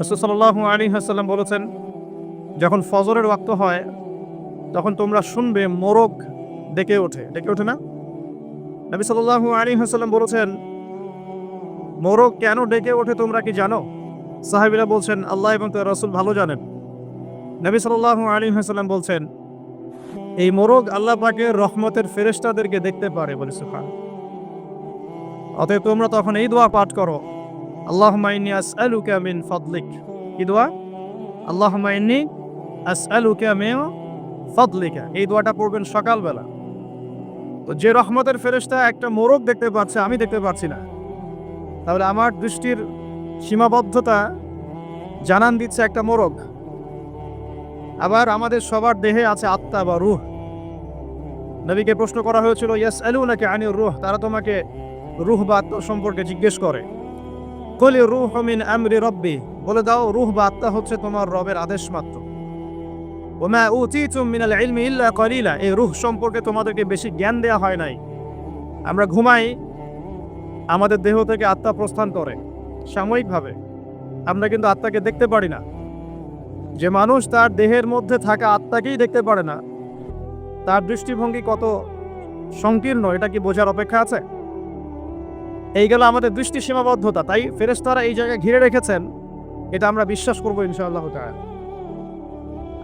রসুল্লাহ আলী হাসাল্লাম বলেছেন, যখন ফজরের ওয়াক্ত হয়, তখন তোমরা শুনবে মোরগ ডেকে ওঠে। ডেকে ওঠে না? নবী সাল্লাহ আলী হাসাল্লাম বলেছেন, মোরগ কেন ডেকে ওঠে তোমরা কি জানো? সাহাবিরা বলছেন, আল্লাহ এবং তার রসুল ভালো জানেন। নবী সাল্লাহ আলী হাসাল্লাম বলছেন, এই মোরগ আল্লাহ পাকে রহমতের ফেরেশতাদেরকে দেখতে পারে বলে সুফান অতএব তোমরা তখন এই দোয়া পাঠ করো। আল্লাহ মাইনি আসআলুকা মিন ফাদলিক কি দোয়া মাইনি আসআলুকা মিন ফাদলিকা এই দোয়াটা পড়বেন সকালবেলা। তো যে রহমতের ফেরেশতা একটা মোরগ দেখতে পাচ্ছে, আমি দেখতে পাচ্ছি না। তাহলে আমার দৃষ্টির সীমাবদ্ধতা জানান দিচ্ছে একটা মোরগ। আবার আমাদের সবার দেহে আছে আত্মা বা রুহ। নবীকে প্রশ্ন করা হয়েছিল ইয়াস আলু নাকি আনির রুহ? তারা তোমাকে রুহ বা আত্মা সম্পর্কে জিজ্ঞেস করে। কলি রুহ মিন আমরি রব্বি। বলে দাও, রুহ বা আত্মা হচ্ছে তোমার রবের আদেশ মাত্র ওমা উতিতুম মিনাল ইলমি ইল্লা কলিলা। এই রুহ সম্পর্কে তোমাদেরকে বেশি জ্ঞান দেওয়া হয় নাই। আমরা ঘুমাই, আমাদের দেহ থেকে আত্মা প্রস্থান করে, সাময়িকভাবে। আমরা কিন্তু আত্মাকে দেখতে পারি না। যে মানুষ তার দেহের মধ্যে থাকা আত্মাকেই দেখতে পারে না। তার দৃষ্টিভঙ্গি কত সংকীর্ণ, এটা কি বোঝার অপেক্ষা আছে? এই গেল আমাদের দৃষ্টি সীমাবদ্ধতা। তাই ফেরেশতারা এই জায়গায় ঘিরে রেখেছেন। এটা আমরা বিশ্বাস করব ইনশাআল্লাহ তাআলা।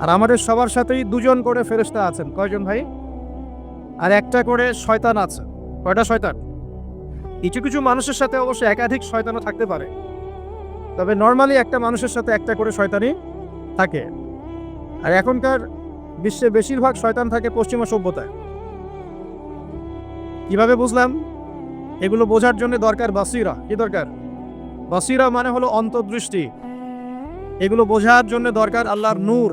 আর আমাদের সবার সাথেই দুজন করে ফেরেশতা আছেন। কয়জন ভাই? আর একটা করে শয়তান আছে। কয়টা শয়তান? কিছু কিছু মানুষের সাথে অবশ্য একাধিক শয়তানও থাকতে পারে। তবে নর্মালি একটা মানুষের সাথে একটা করে শয়তানই থাকে। আর এখনকার বিশ্বে বেশিরভাগ শয়তান থাকে পশ্চিমা সভ্যতায়। কীভাবে বুঝলাম? এগুলো বোঝার জন্য দরকার বাসিরা। কি দরকার? বাসিরা মানে হলো অন্তর্দৃষ্টি। এগুলো বোঝার জন্য দরকার আল্লাহর নূর,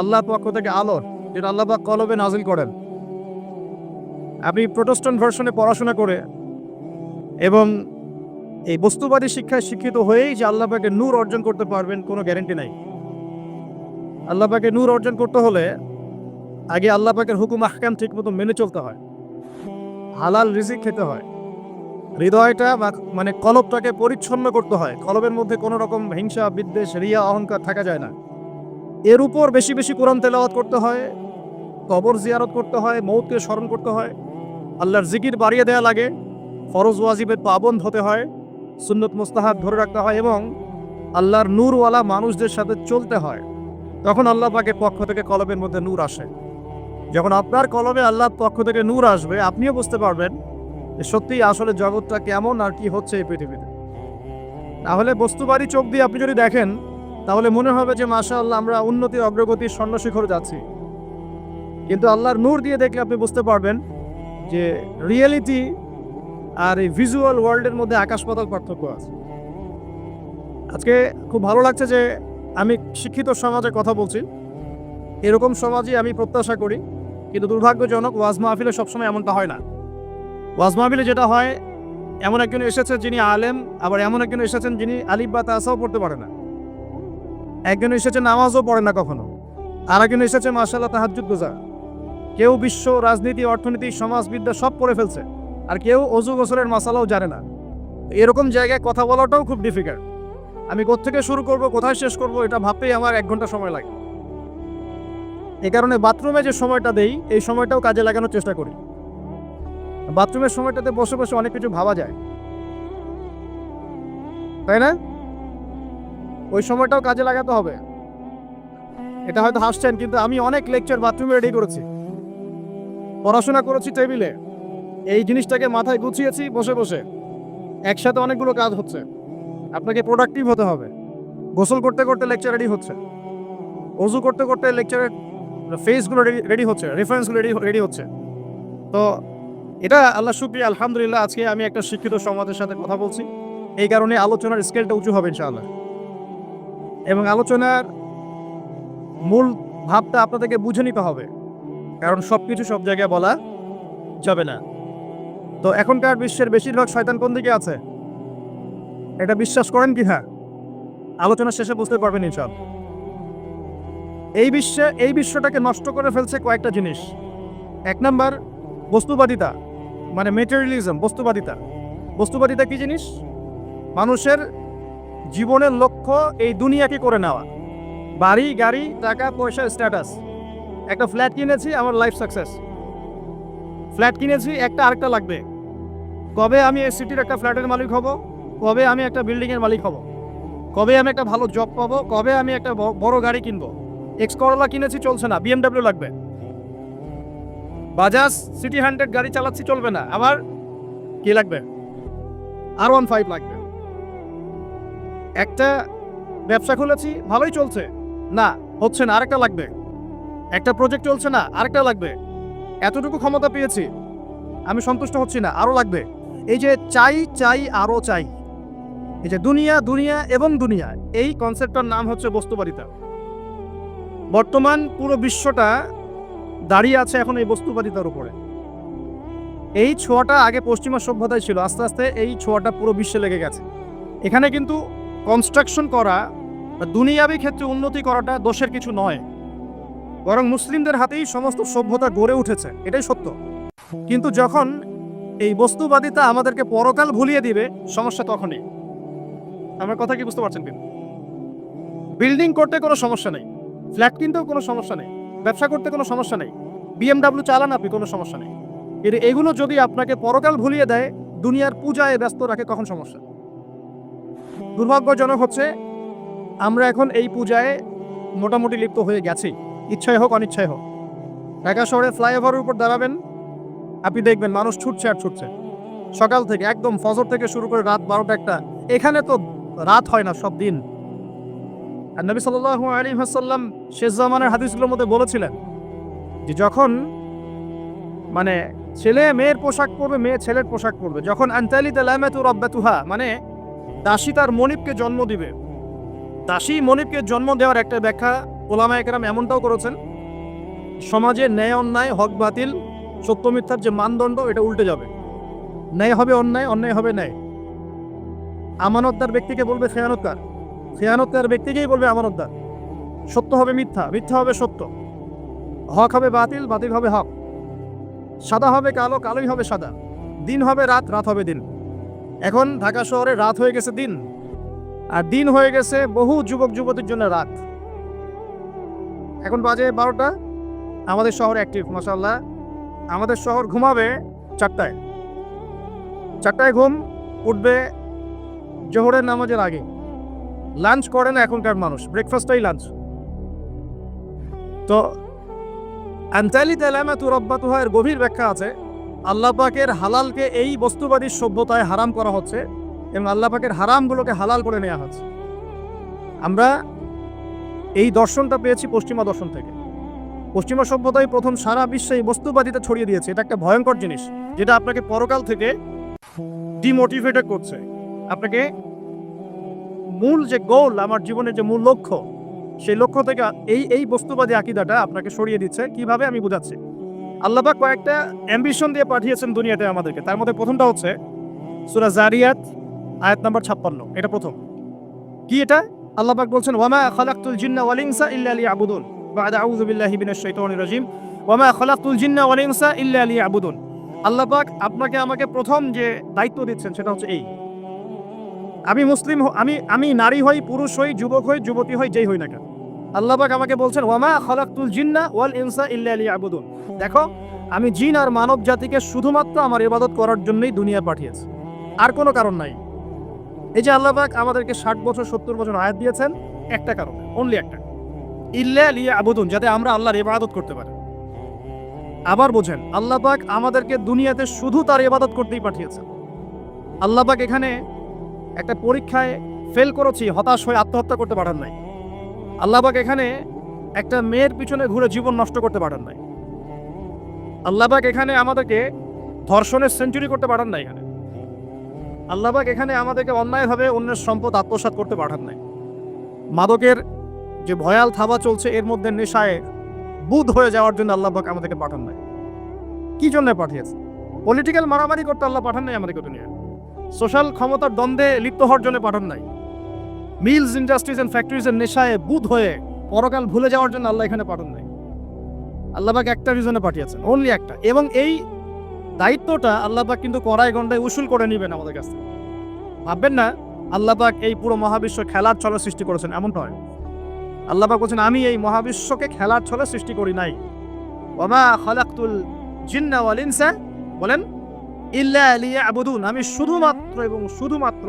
আল্লাহর পক্ষ থেকে আলো, যেটা আল্লাহ পাক কলবে নাজিল করেন। আপনি প্রোটেস্ট্যান্ট ভার্সনে পড়াশোনা করে এবং এই বস্তুবাদী শিক্ষায় শিক্ষিত হয়েই যে আল্লাহ পাকে নূর অর্জন করতে পারবেন, কোনো গ্যারেন্টি নাই। আল্লাহ পাকে নূর অর্জন করতে হলে আগে আল্লাহ পাকের হুকুম আহকাম ঠিক মতো মেনে চলতে হয়। হালাল রিজিক খেতে হয়। হৃদয়টা মানে কলবটাকে পরিচ্ছন্ন করতে হয়। কলবের মধ্যে কোনো রকম হিংসা, বিদ্বেষ, রিয়া, অহংকার থাকা যায় না। এর উপর বেশি বেশি কোরআন তেলাওয়াত করতে হয়, কবর জিয়ারত করতে হয় মৌতকে স্মরণ করতে হয়। আল্লাহর জিকির বাড়িয়ে দেয়া লাগে, ফরজ ওয়াজিবের পাবন্দ হতে হয়, সুন্নত মুস্তাহাব ধরে রাখতে হয় এবং আল্লাহর নূরওয়ালা মানুষদের সাথে চলতে হয়। তখন আল্লাহ পাকের পক্ষ থেকে কলবের মধ্যে নূর আসে। যখন আপনার কলবে আল্লাহর পক্ষ থেকে নূর আসবে, আপনিও বুঝতে পারবেন যে সত্যিই আসলে জগৎটা কেমন আর কি হচ্ছে এই পৃথিবীতে? তাহলে বস্তুবাড়ি চোখ দিয়ে আপনি যদি দেখেন, তাহলে মনে হবে যে মাশা আল্লাহ আমরা উন্নতি অগ্রগতির স্বর্ণশিখরে যাচ্ছি। কিন্তু আল্লাহর নূর দিয়ে দেখলে আপনি বুঝতে পারবেন যে রিয়েলিটি আর এই ভিজুয়াল ওয়ার্ল্ডের মধ্যে আকাশ পাতাল পার্থক্য আছে। আজকে খুব ভালো লাগছে যে আমি শিক্ষিত সমাজে কথা বলছি। এরকম সমাজই আমি প্রত্যাশা করি, কিন্তু দুর্ভাগ্যজনক ওয়াজ মাহফিলে সবসময় এমনটা হয় না। ওয়াজ মাহফিলে যেটা হয়, এমন একজন এসেছে যিনি আলেম, আবার এমন একজন এসেছেন যিনি আলিফ বা তাসাও পড়তে পারে না। একজন এসেছে নামাজও পড়ে না কখনো। আর একজন এসেছে মাসাল্লাহ তাহাজুদ গোজা কেউ বিশ্ব, রাজনীতি, অর্থনীতি, সমাজবিদ্যা সব পড়ে ফেলছে, আর কেউ অজু গোসলের মশালাও জানে না। এরকম জায়গায় কথা বলাটাও খুব ডিফিকাল্ট আমি কোত্থেকে শুরু করব, কোথায় শেষ করব, এটা ভাবতেই আমার এক ঘণ্টা সময় লাগে। এই কারণে বাথরুমে যে সময়টা দেই, এই সময়টাও কাজে লাগানোর চেষ্টা করি। বাথরুমের সময়টাতে বসে বসে অনেক কিছু ভাবা যায়। তাই না? ওই সময়টাও কাজে লাগাতে হবে। এটা হয়তো হাসছেন, কিন্তু আমি অনেক লেকচার বাথরুমে রেডি করেছি। পড়াশোনা করেছি টেবিলে। এই জিনিসটাকে মাথায় গুছিয়েছি বসে বসে। একসাথে অনেকগুলো কাজ হচ্ছে। আপনাকে প্রোডাক্টিভ হতে হবে। গোসল করতে করতে লেকচার রেডি হচ্ছে। অজু করতে করতে লেকচারের ফেসগুলো রেডি রেডি হচ্ছে। রেফারেন্সগুলো রেডি রেডি হচ্ছে। তো এটা আল্লাহ শুক্রিয়া, আলহামদুলিল্লাহ, আজকে আমি একটা শিক্ষিত সমাজের সাথে কথা বলছি। এই কারণে আলোচনার স্কেলটা উঁচু হবে, ইনশাআল্লাহ। এবং আলোচনার মূল ভাবটা আপনাদেরকে বুঝে নিতে হবে। কারণ সব কিছু সব জায়গায় বলা যাবে না। তো এখনকার বিশ্বের বেশিরভাগ শয়তান কোন দিকে আছে? এটা বিশ্বাস করেন কি? হ্যাঁ। আলোচনা শেষে বুঝতে পারবেন ইনশাল এই বিশ্বে, এই বিশ্বটাকে নষ্ট করে ফেলছে কয়েকটা জিনিস। এক নাম্বার, বস্তুবাদিতা। মানে মেটেরিয়ালিজম বস্তুবাদিতা। বস্তুবাদিতা কি জিনিস? মানুষের জীবনের লক্ষ্য এই দুনিয়াকে করে নেওয়া। বাড়ি, গাড়ি, টাকা, পয়সা স্ট্যাটাস একটা ফ্ল্যাট কিনেছি, আমার লাইফ সাকসেস ফ্ল্যাট কিনেছি, একটা আরেকটা লাগবে। কবে আমি এই সিটির একটা ফ্ল্যাটের মালিক হব? কবে আমি একটা বিল্ডিংয়ের মালিক হব? কবে আমি একটা ভালো জব পাবো? কবে আমি একটা বড় গাড়ি কিনবো? এক্স করলা কিনেছি, চলছে না। বিএমডাব্লিউ লাগবে। বাজাজ, সিটি হান্ড্রেড গাড়ি চালাচ্ছি, চলবে না। আবার কি লাগবে? আর ওয়ান ফাইভ লাগবে। একটা ব্যবসা খুলেছি, ভালোই চলছে। না, হচ্ছে না, আরেকটা লাগবে। একটা প্রজেক্ট চলছে না, আরেকটা লাগবে। এতটুকু ক্ষমতা পেয়েছি, আমি সন্তুষ্ট হচ্ছি না, আরও লাগবে। এই যে চাই চাই, আরও চাই। এই যে দুনিয়া দুনিয়া এবং দুনিয়া, এই কনসেপ্টটার নাম হচ্ছে বস্তুবাদিতা। বর্তমান পুরো বিশ্বটা দাঁড়িয়ে আছে এখন এই বস্তুবাদিতার উপরে। এই ছোঁয়াটা আগে পশ্চিমা সভ্যতায় ছিল, আস্তে আস্তে এই ছোঁয়াটা পুরো বিশ্বে লেগে গেছে। এখানে কিন্তু কনস্ট্রাকশন করা দুনিয়াবী ক্ষেত্রে উন্নতি করাটা দোষের কিছু নয়। বরং মুসলিমদের হাতেই সমস্ত সভ্যতা গড়ে উঠেছে, এটাই সত্য। কিন্তু যখন এই বস্তুবাদিতা আমাদেরকে পরকাল ভুলিয়ে দিবে, সমস্যা তখনই। আমার কথা কি বুঝতে পারছেন কিন্তু বিল্ডিং করতে কোনো সমস্যা নেই ফ্ল্যাট কিনতেও কোনো সমস্যা নেই। ব্যবসা করতে কোনো সমস্যা নেই। বিএমডাব্লিউ চালান আপনি, কোনো সমস্যা নেই। কিন্তু এগুলো যদি আপনাকে পরকাল ভুলিয়ে দেয়, দুনিয়ার পূজায় ব্যস্ত রাখে কখন সমস্যা? দুর্ভাগ্যজনক হচ্ছে, আমরা এখন এই পূজায় মোটামুটি লিপ্ত হয়ে গেছি। ইচ্ছায় হোক অনিচ্ছায় হোক। ঢাকা শহরে ফ্লাইওভারের উপর দাঁড়াবেন, আপনি দেখবেন মানুষ ছুটছে আর ছুটছে। সকাল থেকে, একদম ফজর থেকে শুরু করে রাত বারোটা একটা। এখানে তো রাত হয় না সব দিন। আর নবী সাল্লাল্লাহু আলাইহি ওয়াসাল্লাম শেষ জামানের হাদিসগুলোর মধ্যে বলেছিলেন যে যখন মানে ছেলে মেয়ের পোশাক পরবে, মেয়ে ছেলের পোশাক পরবে, যখন আনতালি তালামাতু রব্বাতুহা মানে দাসী তার মনিবকে জন্ম দিবে। দাসী মনিবকে জন্ম দেওয়ার একটা ব্যাখ্যা ওলামা একরাম এমনটাও করেছেন, সমাজে ন্যায় অন্যায়, হক বাতিল, সত্য মিথ্যার যে মানদণ্ড, এটা উল্টে যাবে। ন্যায় হবে অন্যায় অন্যায় হবে ন্যায়। আমানতদার ব্যক্তিকে বলবে খেয়ানতকার খেয়ানতকার ব্যক্তিকেই বলবে, আমানতদার। সত্য হবে মিথ্যা মিথ্যা হবে সত্য। হক হবে বাতিল বাতিল হবে হক। সাদা হবে কালো, কালোই হবে সাদা। দিন হবে রাত রাত হবে দিন। এখন ঢাকা শহরে রাত হয়ে গেছে দিন। আর দিন হয়ে গেছে বহু যুবক, যুবতীর জন্য রাত। এখন বাজে বারোটা। আমাদের শহর অ্যাক্টিভ মাসাল্লাহ আমাদের শহর ঘুমাবে চারটায়। চারটায় ঘুম, উঠবে জোহরের নামাজের আগে। লাঞ্চ করে না এখনকার মানুষ? ব্রেকফাস্টটাই লাঞ্চ। তো, আনতালি তেলামাতু রব্বাতুহা এর গভীর ব্যাখ্যা আছে, আল্লাহ পাকের হালালকে এই বস্তুবাদী সভ্যতায় হারাম করা হচ্ছে এবং আল্লাহ পাকের হারামগুলোকে হালাল করে নেওয়া হচ্ছে। আমরা এই দর্শনটা পেয়েছি পশ্চিমা দর্শন থেকে। পশ্চিমা সভ্যতায় প্রথম সারা বিশ্বে এই বস্তুবাদিতা ছড়িয়ে দিয়েছে। এটা একটা ভয়ঙ্কর জিনিস, যেটা আপনাকে পরকাল থেকে ডিমোটিভেটেড করছে। আপনাকে মূল যে গোল আমার জীবনের যে মূল লক্ষ্য, সেই লক্ষ্য থেকে এই এই বস্তুবাদী আকিদাটা আপনাকে সরিয়ে দিচ্ছে। কীভাবে? আমি বুঝাচ্ছি। আল্লাহবাক কয়েকটা অ্যাম্বিশন দিয়ে পাঠিয়েছেন দুনিয়াতে আমাদেরকে। তার মধ্যে প্রথমটা হচ্ছে সুরা জারিয়াত, আয়াত নাম্বার ছাপ্পান্ন। এটা প্রথম। কি এটা? আল্লাহবাক বলছেন ওয়ামা খালাকতুল জিন্না ওয়াল ইনসা ইল্লা লিয়াবুদুন। বাদা আউযু বিল্লাহি মিনাশ শাইতানির রাজিম। ওয়ামা খালাকতুল জিন্না ওয়াল ইনসা ইল্লা লিয়াবুদুন। আল্লাহবাক আপনাকে আমাকে প্রথম যে দায়িত্ব দিচ্ছেন, সেটা হচ্ছে এই। আমি মুসলিম আমি আমি নারী হই, পুরুষ হই, যুবক হই, যুবতী হই, যেই হই না কেন। আল্লাহবাক আমাকে বলছেন ওয়ামা খালাকতুল জিন্না ওয়াল ইনসা ইল্লা লিয়াবুদুন। দেখো, আমি জিন আর মানব জাতিকে শুধুমাত্র আমার ইবাদত করার জন্যই দুনিয়া পাঠিয়েছি। আর কোনো কারণ নাই। এই যে আল্লাহবাক আমাদেরকে ষাট বছর, সত্তর বছর আয়াত দিয়েছেন, একটা কারণ অনলি একটা। ইল্লা লিয়া আবুদুন যাতে আমরা আল্লাহর ইবাদত করতে পারি। আবার বোঝেন আল্লাহবাক আমাদেরকে দুনিয়াতে শুধু তার ইবাদত করতেই পাঠিয়েছেন। আল্লাহবাক এখানে একটা পরীক্ষায় ফেল করেছি, হতাশ হয়ে আত্মহত্যা করতে পারেন নাই। আল্লাহবাক এখানে একটা মেয়ের পিছনে ঘুরে জীবন নষ্ট করতে পারেন নাই। আল্লাহবাক এখানে আমাদেরকে ধর্ষণের সেঞ্চুরি করতে পারেন না এখানে। আল্লাহবাক এখানে আমাদেরকে অন্যায়ভাবে অন্যের সম্পদ আত্মসাৎ করতে পাঠান নাই। মাদকের যে ভয়াল থাবা চলছে, এর মধ্যে নেশায় বুধ হয়ে যাওয়ার জন্য আল্লাহবাক আমাদেরকে পাঠান নাই। কি জন্য পাঠিয়েছে? পলিটিক্যাল মারামারি করতে আল্লাহ পাঠান নাই আমাদেরকে দুনিয়া সোশ্যাল ক্ষমতার দ্বন্দ্বে লিপ্ত হওয়ার জন্য পাঠান নাই। মিলস ইন্ডাস্ট্রিজ অ্যান্ড ফ্যাক্টরিজের নেশায় বুধ হয়ে পরকাল ভুলে যাওয়ার জন্য আল্লাহ এখানে পাঠান নাই। আল্লাহবাক একটা রিজনে পাঠিয়েছেন অনলি একটা। এবং এই দায়িত্বটা আল্লাহবাক কিন্তু কড়াই গন্ডায় উসুল করে নেবেন আমাদের কাছে ভাববেন না আল্লাহ পাক এই পুরো মহাবিশ্ব খেলার ছলে সৃষ্টি করেছেন, এমন নয়। আল্লাহ পাক বলছেন, আমি এই মহাবিশ্বকে খেলার ছলে সৃষ্টি করি নাই। ওমা খালাকতুল জিন্না ওয়াল বলেন ইল্লা লিয়াবুদুন, আমি শুধুমাত্র এবং শুধুমাত্র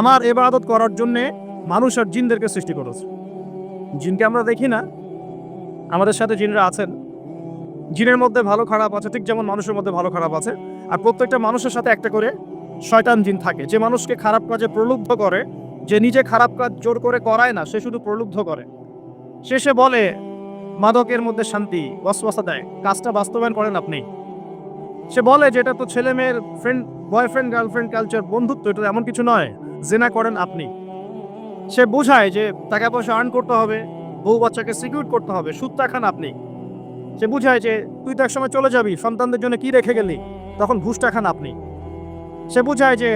আমার ইবাদত করার জন্য মানুষ আর জিনদেরকে সৃষ্টি করেছে। জিনকে আমরা দেখি না, আমাদের সাথে জিনরা আছেন। জিনের মধ্যে ভালো খারাপ আছে, ঠিক যেমন মানুষের মধ্যে ভালো খারাপ আছে। আর প্রত্যেকটা মানুষের সাথে একটা করে শয়তান জিন থাকে, যে মানুষকে খারাপ কাজে প্রলুব্ধ করে, যে নিজে খারাপ কাজ জোর করে করায় না, সে শুধু প্রলুব্ধ করে। শেষে বলে, মাদকের মধ্যে শান্তি, ওয়াসওয়াসা দেয়। কাজটা বাস্তবায়ন করেন আপনি। সে বলে যে এটা তো ছেলে মেয়ের ফ্রেন্ড বয়ফ্রেন্ড গার্লফ্রেন্ড কালচার বন্ধুত্ব, এটা এমন কিছু নয়। জেনা করেন আপনি। সে বোঝায় যে টাকা পয়সা আর্ন করতে হবে, বউ বাচ্চাকে সিকিউর করতে হবে, সুদ খান আপনি। সে বুঝায় যে তুই তো একসময় চলে যাবি, সন্তানদের জন্য কি রেখে গেলি? তখন ঘুষটা খান আপনি। সে বুঝায় যে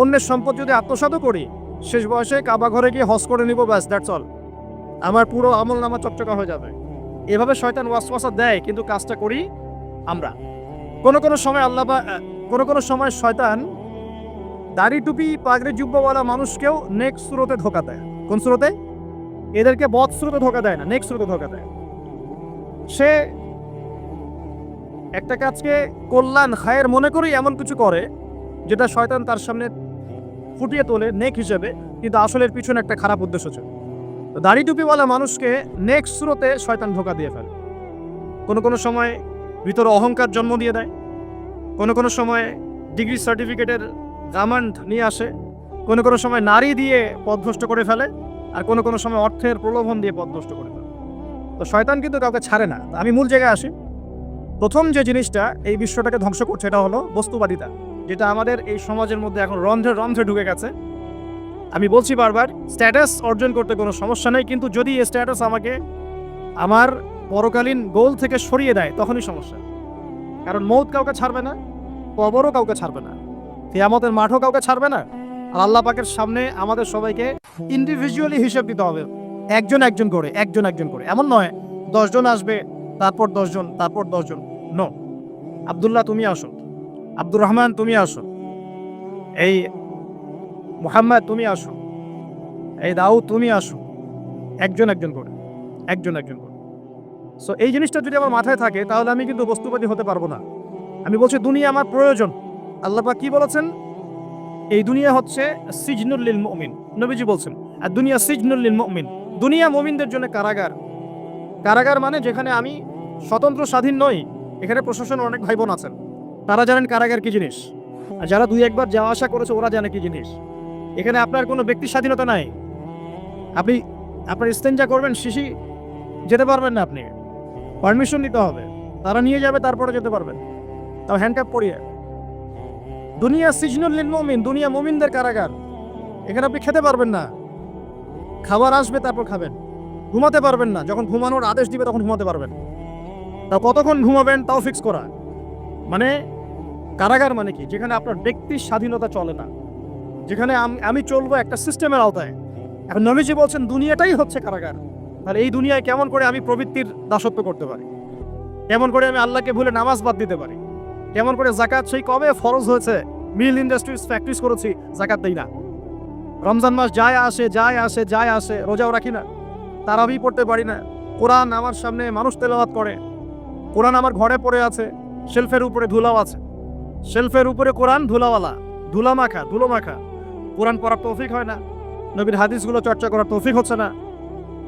অন্যের সম্পদ যদি আত্মসাতও করি, শেষ বয়সে কাবা ঘরে গিয়ে হস করে নিব, ব্যাস দ্যাটস অল আমার পুরো আমল নামা চকচকা হয়ে যাবে। এভাবে শয়তান ওয়াসওয়াসা দেয়, কিন্তু কাজটা করি আমরা। কোনো কোনো সময় আল্লাহ কোনো কোনো সময় শয়তান দাড়ি টুপি পাগড়ি জুব্বাওয়ালা মানুষকেও নেক্সট স্রোতে ধোকা দেয়। কোন স্রোতে? এদেরকে বদ স্রোতে ধোকা দেয় না নেক্সট স্রোতে ধোকা দেয়। সে একটা কাজকে কল্যাণ, খায়ের মনে করেই এমন কিছু করে, যেটা শয়তান তার সামনে ফুটিয়ে তোলে নেক হিসেবে, কিন্তু আসলে এর পিছনে একটা খারাপ উদ্দেশ্য ছিল। দাড়ি টুপিওয়ালা মানুষকে নেক্সট স্রোতে শয়তান ধোকা দিয়ে ফেলে। কোনো কোনো সময় ভিতরে অহংকার জন্ম দিয়ে দেয়। কোনো কোনো সময় ডিগ্রি সার্টিফিকেটের গামান্ড নিয়ে আসে। কোনো কোনো সময় নারী দিয়ে পথভ্রষ্ট করে ফেলে আর কোনো কোনো সময় অর্থের প্রলোভন দিয়ে পথভ্রষ্ট করে ফেলে। তো শয়তান কিন্তু কাউকে ছাড়ে না। আমি মূল জায়গায় আসি। প্রথম যে জিনিসটা এই বিশ্বটাকে ধ্বংস করছে এটা হলো বস্তুবাদিতা, যেটা আমাদের এই সমাজের মধ্যে এখন রন্ধ্রে রন্ধ্রে ঢুকে গেছে। আমি বলছি বারবার স্ট্যাটাস অর্জন করতে কোনো সমস্যা নেই, কিন্তু যদি এই স্ট্যাটাস আমাকে আমার পরকালীন গোল থেকে সরিয়ে দেয়, তখনই সমস্যা। কারণ মৌত কাউকে ছাড়বে না, কবরও কাউকে ছাড়বে না, কেয়ামতের মাঠও কাউকে ছাড়বে না, আর আল্লাহ পাকের সামনে আমাদের সবাইকে ইন্ডিভিজুয়ালি হিসেব দিতে হবে, একজন একজন করে, একজন একজন করে। এমন নয়, দশজন আসবে, তারপর দশজন তারপর দশজন। নো আবদুল্লাহ, তুমি আসো। আব্দুর রহমান, তুমি আসো। এই মোহাম্মদ, তুমি আসো। এই দাউদ, তুমি আসো। একজন একজন করে, একজন একজন করে। সো এই জিনিসটা যদি আমার মাথায় থাকে, তাহলে আমি কিন্তু বস্তুবাদী হতে পারব না। আমি বলছি, দুনিয়া আমার প্রয়োজন। আল্লাহ পাক কি বলেছেন? এই দুনিয়া হচ্ছে সিজনুল্লিল মুমিন। নবীজি বলছেন, আর দুনিয়া সিজনুল্লিল মুমিন। দুনিয়া মমিনদের জন্য কারাগার। কারাগার মানে যেখানে আমি স্বতন্ত্র স্বাধীন নই, এখানে প্রশাসনের অনেক ভাই বোন আছেন। তারা জানেন কারাগার কি জিনিস। আর যারা দুই একবার যাওয়া আসা করেছে, ওরা জানে কি জিনিস। এখানে আপনার কোনো ব্যক্তি স্বাধীনতা নাই। আপনি, আপনার ইস্তেঞ্জা করবেন, শিশি যেতে পারবেন না আপনি। পারমিশন নিতে হবে। তারা নিয়ে যাবে, তারপরে যেতে পারবেন তাও হ্যান্ডকাপ পরিয়ে। দুনিয়া সিজনুল মুমিন, দুনিয়া মুমিনদের কারাগার। এখানে আপনি খেতে পারবেন না। খাবার আসবে, তারপর খাবেন। ঘুমাতে পারবেন না। যখন ঘুমানোর আদেশ দিবে, তখন ঘুমাতে পারবেন। তা কতক্ষণ ঘুমাবেন, তাও ফিক্স করা। মানে কারাগার মানে কি? যেখানে আপনার ব্যক্তির স্বাধীনতা চলে না। যেখানে আমি চলবো একটা সিস্টেমের আওতায়। এখন নবীজি বলছেন, দুনিয়াটাই হচ্ছে কারাগার। তাহলে এই দুনিয়ায় কেমন করে আমি প্রবৃত্তির দাসত্ব করতে পারি? কেমন করে আমি আল্লাহকে ভুলে নামাজ বাদ দিতে পারি? কেমন করে জাকাত সেই কবে ফরজ হয়েছে? মিল ইন্ডাস্ট্রিজ ফ্যাক্টরিজ করেছি জাকাত দেই না। রমজান মাস যায় আসে যায় আসে যায় আসে, রোজাও রাখি না। তারাবি পড়তে পারি না। কোরআন আমার সামনে মানুষ তেলাওয়াত করে। কোরআন আমার ঘরে পড়ে আছে, শেলফের উপরে ধুলাও আছে। শেলফের উপরে কোরআন ধুলাওয়ালা ধুলা মাখা ধুলো মাখা কোরআন পড়ার তৌফিক হয় না। নবীর হাদিসগুলো চর্চা করার তৌফিক হচ্ছে না।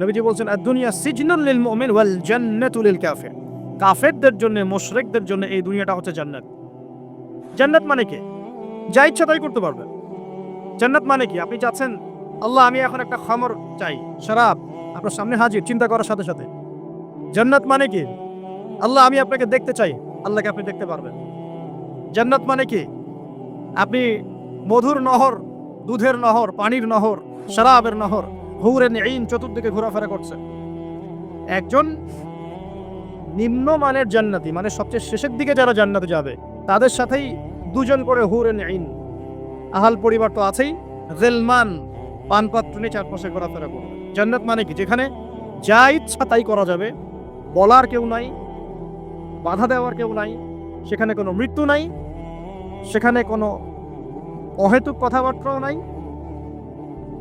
নবীজি বলছেন আর দুনিয়া সিজনুল লিল মুমিন ওয়াল জান্নাতু লিল কাফির। কাফেরদের জন্য, মুশরিকদের জন্য এই দুনিয়াটা হচ্ছে জান্নাত। জান্নাত মানে কি? যা ইচ্ছা তাই করতে পারবেন জান্নাত মানে কি? আপনি চাচ্ছেন, আল্লাহ, আমি এখন একটা খামর চাই, শরাব, আপনার সামনে হাজির, চিন্তা করার সাথে সাথে। জান্নাত মানে কি? আল্লাহ, আমি আপনাকে দেখতে চাই, আল্লাহকে আপনি দেখতে পারবেন। জান্নাত মানে কি? আপনি মধুর নহর, দুধের নহর, পানির নহর, শরাবের নহর হুরে নেইন চতুর্দিকে ঘোরাফেরা করছে। একজন নিম্নমানের জান্নাতি মানে সবচেয়ে শেষের দিকে যারা জান্নাতে যাবে, তাদের সাথেই দুজন করে হুরে নেইন আহাল পরিবার তো আছেই। জেলমান পানপাত্র নিয়ে চারপাশে ঘোরাফেরা করবে। জান্নাত মানে কি? যেখানে যা ইচ্ছা তাই করা যাবে। বলার কেউ নাই, বাধা দেওয়ার কেউ নাই, সেখানে কোনো মৃত্যু নাই, সেখানে কোনো অহেতুক কথাবার্তাও নাই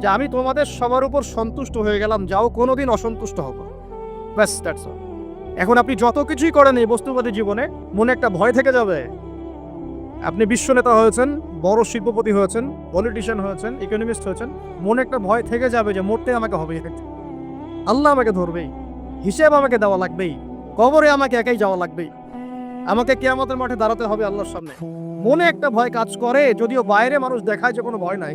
যে আমি তোমাদের সবার উপর সন্তুষ্ট হয়ে গেলাম, যাও কোনোদিন অসন্তুষ্ট হব ব্যাস দ্যাটস অল এখন আপনি যত কিছুই করেন এই বস্তুবাদী জীবনে, মনে একটা ভয় থেকে যাবে। আপনি বিশ্ব নেতা হয়েছেন, বড় শিল্পপতি হয়েছেন পলিটিশিয়ান হয়েছেন ইকোনমিস্ট হয়েছেন, মনে একটা ভয় থেকে যাবে যে মরতে আমাকে হবে। আল্লাহ আমাকে ধরবেই, হিসেব আমাকে দেওয়া লাগবেই, কবরে আমাকে একাই যাওয়া লাগবেই। আমাকে কেয়ামতের মাঠে দাঁড়াতে হবে আল্লাহর সামনে। মনে একটা ভয় কাজ করে, যদিও বাইরে মানুষ দেখায় যে কোনো ভয় নাই।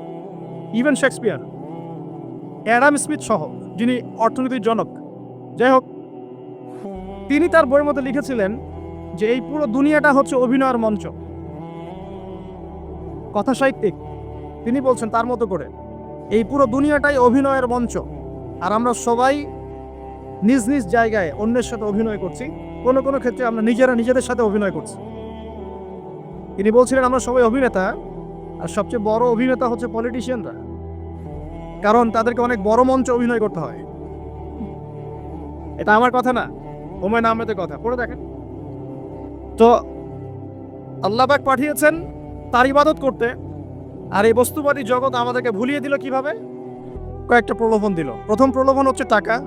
ইভেন শেক্সপিয়ার অ্যাডাম স্মিথ সহ যিনি অর্থনীতির জনক, যাই হোক, তিনি তার বইয়ের মধ্যে লিখেছিলেন যে এই পুরো দুনিয়াটা হচ্ছে অভিনয়ের মঞ্চ। কথা সাহিত্যিক, তিনি বলছেন তার মতো করে, এই পুরো দুনিয়াটাই অভিনয়ের মঞ্চ। আর আমরা সবাই নিজ নিজ জায়গায় অন্যের সাথে অভিনয় করছি। কোনো কোনো ক্ষেত্রে আমরা নিজেরা নিজেদের সাথে অভিনয় করছি। তিনি বলছিলেন, আমরা সবাই অভিনেতা আর সবচেয়ে বড় অভিনেতা হচ্ছে পলিটিশিয়ানরা কারণ তাদেরকে অনেক বড় মঞ্চে অভিনয় করতে হয়। এটা আমার কথা না। হুমায়ুন আহমেদের কথা। পড়ে দেখেন। তো আল্লাহবাক পাঠিয়েছেন তার ইবাদত করতে। আর এই বস্তুবাদী জগৎ আমাদেরকে ভুলিয়ে দিল কীভাবে? কয়েকটা প্রলোভন দিল। প্রথম প্রলোভন হচ্ছে টাকা।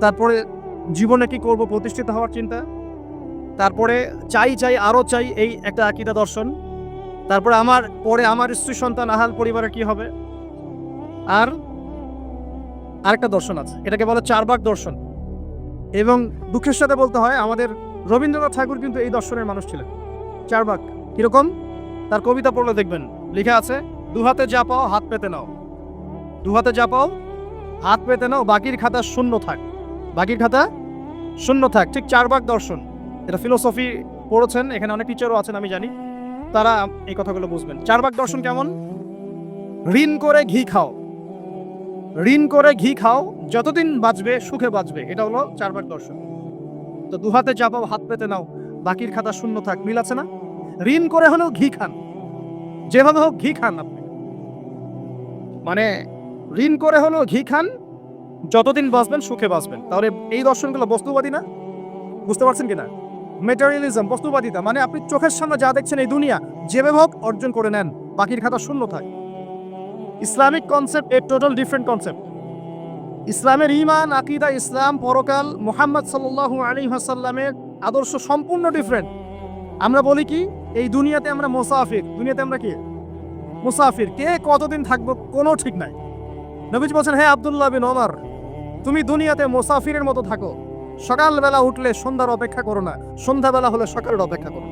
তারপরে জীবনে কি করব প্রতিষ্ঠিত হওয়ার চিন্তা। তারপরে চাই চাই আরও চাই এই একটা আকিদা দর্শন। তারপরে আমার, পরে আমার স্ত্রী সন্তান আহাল পরিবারে কি হবে? আর আরেকটা দর্শন আছে। এটাকে বলে চারবাক দর্শন। এবং দুঃখের সাথে বলতে হয়, আমাদের রবীন্দ্রনাথ ঠাকুর কিন্তু এই দর্শনের মানুষ ছিলেন। চারবাক কীরকম? তার কবিতা পড়লে দেখবেন। লেখা আছে, দু হাতে যা পাও, হাত পেতে নাও। দু হাতে যা পাও, হাত পেতে নাও, বাকির খাতা শূন্য থাক। বাকির খাতা শূন্য থাক। ঠিক চারবাক দর্শন। এটা ফিলোসফি পড়েছেন, এখানে অনেক টিচারও আছেন, আমি জানি। তারা এই কথাগুলো বুঝবেন। চার চারবাক দর্শন কেমন? ঋণ করে ঘি খাও। ঋণ করে ঘি খাও, যতদিন বাঁচবে, সুখে বাঁচবে। এটা হলো চারবার দর্শন। তো দু হাতে চাপাও হাত পেতে নাও। বাকির খাতা শূন্য থাক, মিল আছে না? ঋণ করে হলেও ঘি খান। যেভাবে হোক ঘি খান আপনি। মানে ঋণ করে হলেও ঘি খান, যতদিন বাঁচবেন, সুখে বাঁচবেন। তাহলে এই দর্শনগুলো বস্তুবাদী না? বুঝতে পারছেন কিনা মেটেরিয়ালিজম বস্তুবাদিতা মানে আপনি চোখের সামনে যা দেখছেন এই দুনিয়া, যেভাবে হোক অর্জন করে নেন, বাকির খাতা শূন্য থাক। Islamic concept a total different concept ইসলামের ইমান আকিদা, ইসলাম, পরকাল, মোহাম্মদ সাল্লাহ আলী হাসাল্লামের আদর্শ সম্পূর্ণ ডিফারেন্ট আমরা বলি কি, এই দুনিয়াতে আমরা মোসাফির, দুনিয়াতে আমরা কি? মুসাফির। কে কতদিন থাকব কোনো ঠিক নাই। নবীজ বলছেন হ্যাঁ আবদুল্লাহ বিন ওমর, তুমি দুনিয়াতে মোসাফিরের মতো থাকো। সকালবেলা উঠলে সন্ধ্যার অপেক্ষা করো না, সন্ধ্যাবেলা হলে সকালের অপেক্ষা করো।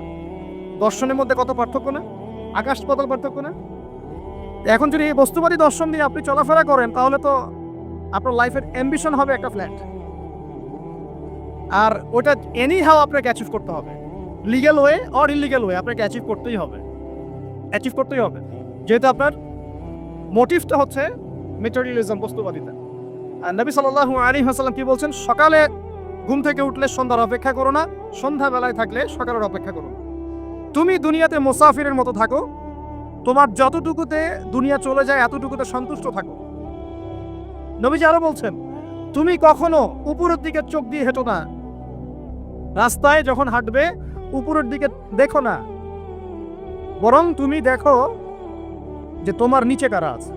দর্শনের মধ্যে কত পার্থক্য না? আকাশ পাতাল পার্থক্য না? এখন যদি বস্তুবাদী দর্শন দিয়ে আপনি চলাফেরা করেন, তাহলে তো আপনার লাইফের অ্যাম্বিশন হবে একটা ফ্ল্যাট আর ওটা এনি হাও আপনাকে অ্যাচিভ করতে হবে। Legal way or illegal way আপনাকে অ্যাচিভ করতেই হবে। অ্যাচিভ করতেই হবে। যেহেতু আপনার মোটিভটা হচ্ছে মেটেরিয়ালিজম বস্তুবাদিতা। আর নবী সাল্লাল্লাহু আলী হাসাল্লাম কি বলছেন? সকালে ঘুম থেকে উঠলে সন্ধ্যার অপেক্ষা করো না, সন্ধ্যাবেলায় থাকলে সকালের অপেক্ষা করো। তুমি দুনিয়াতে মুসাফিরের মতো থাকো। তোমার যতটুকুতে দুনিয়া চলে যায়, এতটুকুতে সন্তুষ্ট থাকো। নবীজি আরও বলছেন, তুমি কখনো উপরের দিকে চোখ দিয়ে হেঁটো না। রাস্তায় যখন হাঁটবে, উপরের দিকে দেখো না। বরং তুমি দেখো যে তোমার নিচে কারা আছে।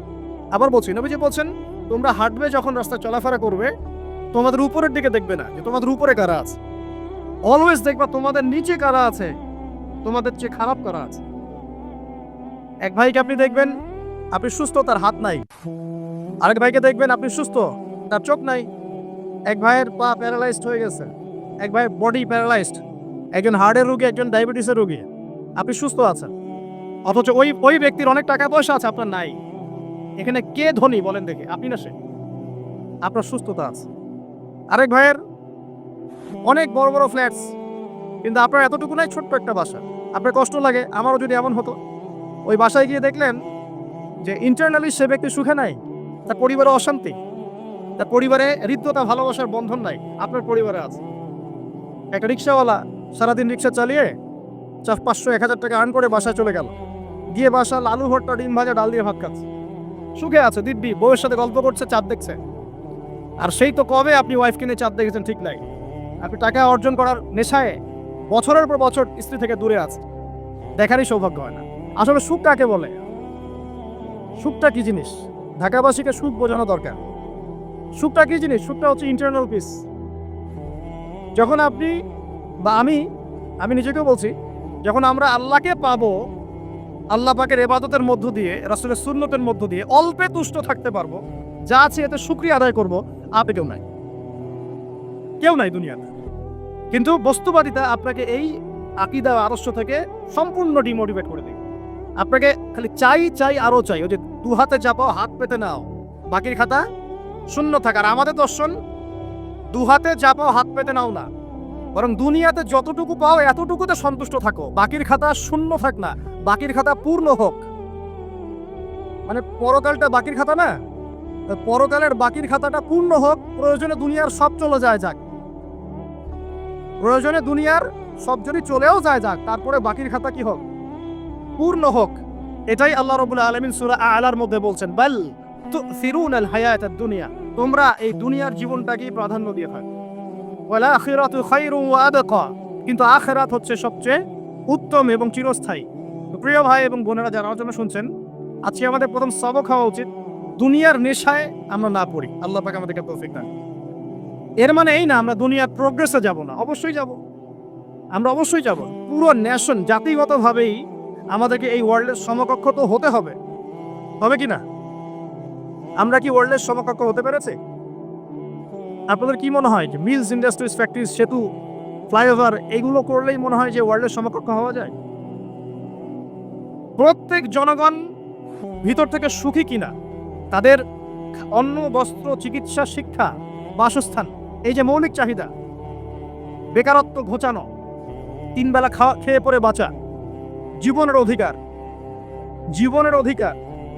আবার বলছি, নবীজি বলছেন, তোমরা হাঁটবে যখন রাস্তায় চলাফেরা করবে তোমাদের উপরের দিকে দেখবে না যে তোমাদের উপরে কারা আছে। অলওয়েজ দেখবা তোমাদের নিচে কারা আছে, তোমাদের চেয়ে খারাপ কারা আছে। এক ভাইকে আপনি দেখবেন, আপনি সুস্থ, তার হাত নাই। আরেক ভাইকে দেখবেন, আপনি সুস্থ, তার চোখ নাই। এক ভাইয়ের পা প্যারালাইজড হয়ে গেছে। এক ভাইয়ের বডি প্যারালাইজড একজন হার্টের রোগী, একজন ডায়াবেটিসের রোগী। আপনি সুস্থ আছেন। অথচ ওই ওই ব্যক্তির অনেক টাকা পয়সা আছে, আপনার নাই। এখানে কে ধনী বলেন দেখে, আপনি না সে? আপনার সুস্থতা আছে। আরেক ভাইয়ের অনেক বড় বড় ফ্ল্যাটস। কিন্তু আপনার এতটুকু নাই, ছোট্ট একটা বাসা। আপনার কষ্ট লাগে, আমারও যদি এমন হতো। ওই বাসায় গিয়ে দেখলেন যে ইন্টারনালি সে ব্যক্তি সুখে নাই, তার পরিবারে অশান্তি, তার পরিবারে হৃদ্যতা, ভালোবাসার বন্ধন নাই, আপনার পরিবারে আছে। একটা রিক্সাওয়ালা সারাদিন রিক্সা চালিয়ে চার পাঁচশো, এক হাজার টাকা আর্ন করে বাসায় চলে গেল। গিয়ে বাসা আলু ভর্তা, ডিম ভাজা, ডাল দিয়ে ভাত খাচ্ছে। সুখে আছে, দিব্যি, বউয়ের সাথে গল্প করছে, চাঁদ দেখছে। আর সেই তো কবে আপনি ওয়াইফকে নিয়ে চাঁদ দেখেছেন ঠিক নাই। আপনি টাকা অর্জন করার নেশায় বছরের পর বছর স্ত্রী থেকে দূরে আছে দেখারই সৌভাগ্য হয় না। আসলে সুখ কাকে বলে? সুখটা কি জিনিস? ঢাকাবাসীকে সুখ বোঝানো দরকার। সুখটা কি জিনিস? সুখটা হচ্ছে ইন্টারনাল পিস যখন আপনি বা আমি আমি নিজেকেও বলছি, যখন আমরা আল্লাহকে পাবো, আল্লাহ পাকের এবাদতের মধ্য দিয়ে, রাসুলের সুন্নতের মধ্য দিয়ে অল্পে তুষ্ট থাকতে পারব, যা আছে এতে শুক্রিয়া আদায় করব আপনি নাই। কেউ নাই দুনিয়াতে। কিন্তু বস্তুবাদিতা আপনাকে এই আকিদা আদর্শ থেকে সম্পূর্ণ ডিমোটিভেট করে দেবে। আপনাকে খালি চাই চাই, আরও চাই। ওই যে দু হাতে চাপাও হাত পেতে নাও। বাকির খাতা শূন্য থাকার আমাদের দর্শন, দু হাতে চাপাও হাত পেতে নাও না। বরং দুনিয়াতে যতটুকু পাও, এতটুকুতে সন্তুষ্ট থাকো। বাকির খাতা শূন্য থাক না। বাকির খাতা পূর্ণ হোক। মানে পরকালটা বাকির খাতা না? পরকালের বাকির খাতাটা পূর্ণ হোক, প্রয়োজনে দুনিয়ার সব চলে যায় যাক। প্রয়োজনে দুনিয়ার সব যদি চলেও যায় যাক, তারপরে বাকির খাতা কি হোক? পূর্ণ হোক। এটাই আল্লাহ রবুল্লা আলমিন সুরা আলার মধ্যে বলছেন, বাল তুসিরুন আল হায়াত দুনিয়া তোমরা এই দুনিয়ার জীবনটাকেই প্রাধান্য দিয়ে থাকো। ওয়ালা আখিরাতু খায়রুম ওয়া আবকা কিন্তু আখিরাত হচ্ছে সবচেয়ে উত্তম এবং চিরস্থায়ী। প্রিয় ভাই এবং বোনেরা যারা আমার জন্য শুনছেন, আজকে আমাদের প্রথম সবক হওয়া উচিত। দুনিয়ার নেশায় আমরা না পড়ি। আল্লাহ পাক আমাদেরকে তৌফিক দান এর মানে এই না, আমরা দুনিয়ার প্রোগ্রেসে যাব না। অবশ্যই যাব। আমরা অবশ্যই যাব। পুরো ন্যাশন জাতিগতভাবেই আমাদেরকে এই ওয়ার্ল্ডের সমকক্ষ তো হতে হবে। হবে কি না? আমরা কি ওয়ার্ল্ডের সমকক্ষ হতে পেরেছি? আপনাদের কি মনে হয় যে মিলস ইন্ডাস্ট্রিজ ফ্যাক্টরিজ সেতু ফ্লাইওভার এগুলো করলেই মনে হয় যে ওয়ার্ল্ডের সমকক্ষ হওয়া যায়? প্রত্যেক জনগণ ভিতর থেকে সুখী কিনা? তাদের অন্ন, বস্ত্র, চিকিৎসা, শিক্ষা, বাসস্থান, এই যে মৌলিক চাহিদা, বেকারত্ব ঘোচানো, তিনবেলা খাওয়া, খেয়ে পরে বাঁচা, জীবনের অধিকার জীবনের অধিকার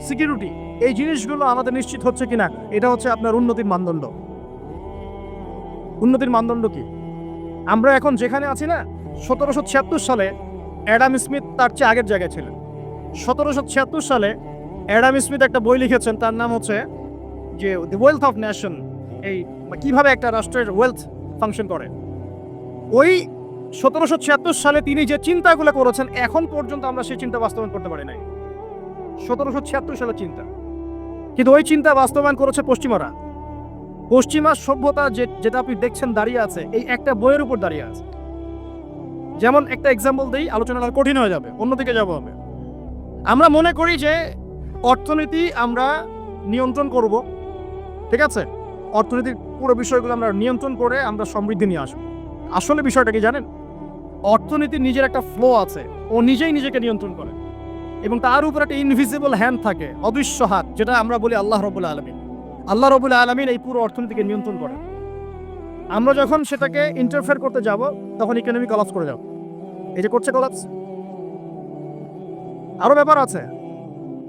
সিকিউরিটি এই জিনিসগুলো আমাদের নিশ্চিত হচ্ছে কিনা, এটা হচ্ছে আপনার উন্নতির মানদণ্ড। উন্নতির মানদণ্ড কি? আমরা এখন যেখানে আছি না, সতেরোশো ছিয়াত্তর সালে অ্যাডাম স্মিথ তার চেয়ে আগের জায়গায় ছিলেন। সতেরোশো ছিয়াত্তর সালে অ্যাডাম স্মিথ একটা বই লিখেছেন, তার নাম হচ্ছে যে দি ওয়েলথ অফ নেশন এই কীভাবে একটা রাষ্ট্রের ওয়েলথ ফাংশন করে। ওই সতেরোশো ছিয়াত্তর সালে তিনি যে চিন্তাগুলো করেছেন, এখন পর্যন্ত আমরা সেই চিন্তা বাস্তবায়ন করতে পারি নাই। সতেরোশো ছিয়াত্তর সালের চিন্তা। কিন্তু ওই চিন্তা বাস্তবায়ন করেছে পশ্চিমারা। পশ্চিমা সভ্যতা যে, যেটা আপনি দেখছেন দাঁড়িয়ে আছে, এই একটা বইয়ের উপর দাঁড়িয়ে আছে। যেমন একটা এক্সাম্পল দিই, আলোচনাটা কঠিন হয়ে যাবে, অন্যদিকে যাব হবে আমরা মনে করি যে অর্থনীতি আমরা নিয়ন্ত্রণ করব, ঠিক আছে? অর্থনীতির পুরো বিষয়গুলো আমরা নিয়ন্ত্রণ করে আমরা সমৃদ্ধি নিয়ে আসব। আসলে বিষয়টা কি জানেন? অর্থনীতির নিজের একটা ফ্লো আছে, ও নিজেই নিজেকে নিয়ন্ত্রণ করে। এবং তার উপর একটা ইনভিজিবল হ্যান্ড থাকে, অদৃশ্য হাত, যেটা আমরা বলি আল্লাহ রবুল্লা আলমিন। আল্লাহ রবুল্লা আলমিন এই পুরো অর্থনীতিকে নিয়ন্ত্রণ করে আমরা যখন সেটাকে ইন্টারফেয়ার করতে যাব, তখন ইকোনমি কলাপস করে যাব। এই যে করছে কলাপস আরও ব্যাপার আছে।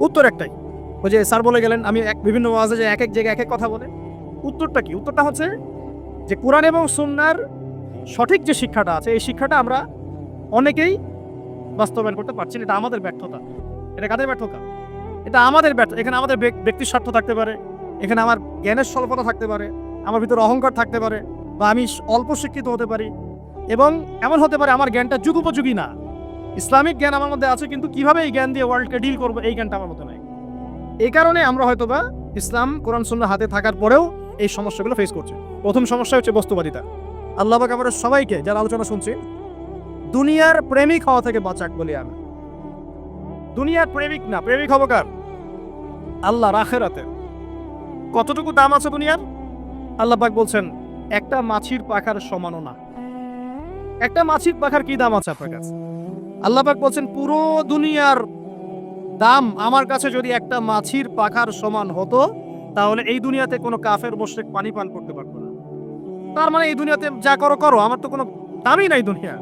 উত্তর একটাই। ওই যে স্যার বলে গেলেন, আমি এক বিভিন্ন ওয়াজে যে এক এক জায়গায় এক এক কথা বলে। উত্তরটা কি? উত্তরটা হচ্ছে যে কোরআন এবং সুন্নার সঠিক যে শিক্ষাটা আছে, এই শিক্ষাটা আমরা অনেকেই বাস্তবায়ন করতে পারছি না। এটা আমাদের ব্যর্থতা। এটা কাদের ব্যর্থতা? এটা আমাদের ব্যর্থ এখানে আমাদের ব্যক- ব্যক্তির স্বার্থ থাকতে পারে। এখানে আমার জ্ঞানের স্বল্পতা থাকতে পারে। আমার ভিতরে অহংকার থাকতে পারে। বা আমি অল্প শিক্ষিত হতে পারি। এবং এমন হতে পারে আমার জ্ঞানটা যুগোপযোগী না। ইসলামিক জ্ঞান আমার মধ্যে আছে, কিন্তু কীভাবে এই জ্ঞান দিয়ে ওয়ার্ল্ডকে ডিল করব, এই জ্ঞানটা আমার মধ্যে নাই। এই কারণে আমরা হয়তো বা ইসলাম, কোরআন সুন্না হাতে থাকার পরেও এই সমস্যাগুলো ফেস করছে। প্রথম সমস্যা হচ্ছে বস্তুবাদিতা। আল্লাহ পাক আমাদের সবাইকে, যারা আলোচনা শুনছি, দুনিয়ার প্রেমিক হওয়া থেকে বাঁচাক বলি আমি। দুনিয়ার প্রেমিক না, প্রেমিক হব কার? আল্লাহ রাখেরাতে কতটুকু দাম আছে দুনিয়ার? আল্লাহ পাক বলছেন, একটা মাছির পাখার সমানও না। একটা মাছির পাখার কি দাম আছে আপনার কাছে? আল্লাহ পাক বলছেন, পুরো দুনিয়ার দাম আমার কাছে যদি একটা মাছির পাখার সমান হতো, তাহলে এই দুনিয়াতে কোনো কাফের, মোশরেক পানি পান করতে পারতো না। তার মানে এই দুনিয়াতে যা করো করো, আমার তো কোনো দামই নাই দুনিয়া।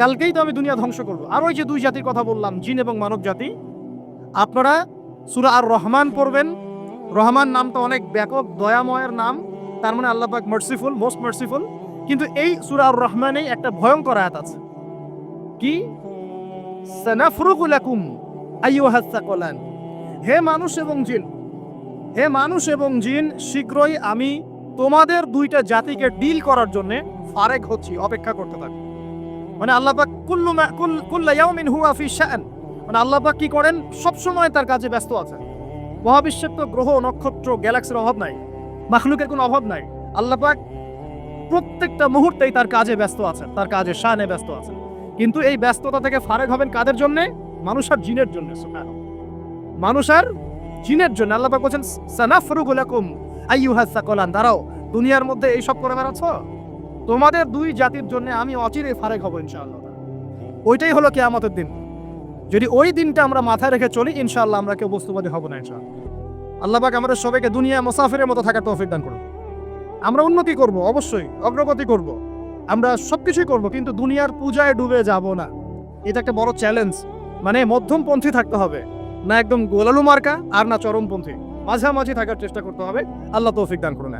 কালকেই তো আমি দুনিয়া ধ্বংস করব। আর ওই যে দুই জাতির কথা বললাম, জিন এবং মানব জাতি, আপনারা সুরা আর রহমান পড়বেন। রহমান নামটা অনেক ব্যাপক, দয়াময়ের নাম। তার মানে আল্লাহ পাক মার্সিফুল মোস্ট মার্সিফুল কিন্তু এই সুরা আর রহমানেই একটা ভয়ঙ্কর আয়াত আছে। কি? সানাফরুকু লাকুম আইয়ুহাস সাকলান। হে মানুষ এবং জিন, হে মানুষ এবং জিন, শীঘ্রই আমি তোমাদের দুইটা জাতিকে ডিল করার জন্য ফারেক হচ্ছি, অপেক্ষা করতে থাকি মানে আল্লাহ পাক কুল্লু কুল্লা ইয়াউমিন হুয়া ফি শাআন মানে আল্লাহ পাক কি করেন? সব সময় তার কাজে ব্যস্ত আছেন। মহাবিশ্বের তো গ্রহ, নক্ষত্র, গ্যালাক্সির অভাব নাই। মাখলুকের কোনো অভাব নাই। আল্লাহ পাক প্রত্যেকটা মুহূর্তেই তার কাজে ব্যস্ত আছেন, তার কাজে শানে ব্যস্ত আছেন। কিন্তু এই ব্যস্ততা থেকে ফারেক হবেন কাদের জন্য? মানুষ আর জিনের জন্য। মানুষ আর জিনের জন্য। আল্লাহ পাক বলছেন, সানাফরুগু লাকুম আইয়ুহাস সাকলান। দাঁড়াও, দুনিয়ার মধ্যে এইসব করে বেড়াচ্ছ তোমাদের দুই জাতির জন্য আমি অচিরে ফারেক হব ইনশাআল্লাহ। ওইটাই হলো কেয়ামতের দিন। যদি ওই দিনটা আমরা মাথায় রেখে চলি, ইনশাআল্লাহ আমরা কেউ বস্তুবাদী হব না ইনশাআল্লাহ। আল্লাহ পাক আমাদের সবাইকে দুনিয়া মুসাফিরের মতো থাকার তৌফিক দান করুন। আমরা উন্নতি করব, অবশ্যই, অগ্রগতি করব। আমরা সব কিছুই করব, কিন্তু দুনিয়ার পূজায় ডুবে যাব না। এটা একটা বড় চ্যালেঞ্জ মানে মধ্যমপন্থী থাকতে হবে। না একদম গোলালু মার্কা আর না চরমপন্থী। মাঝামাঝি থাকার চেষ্টা করতে হবে। আল্লাহ তৌফিক দান করুন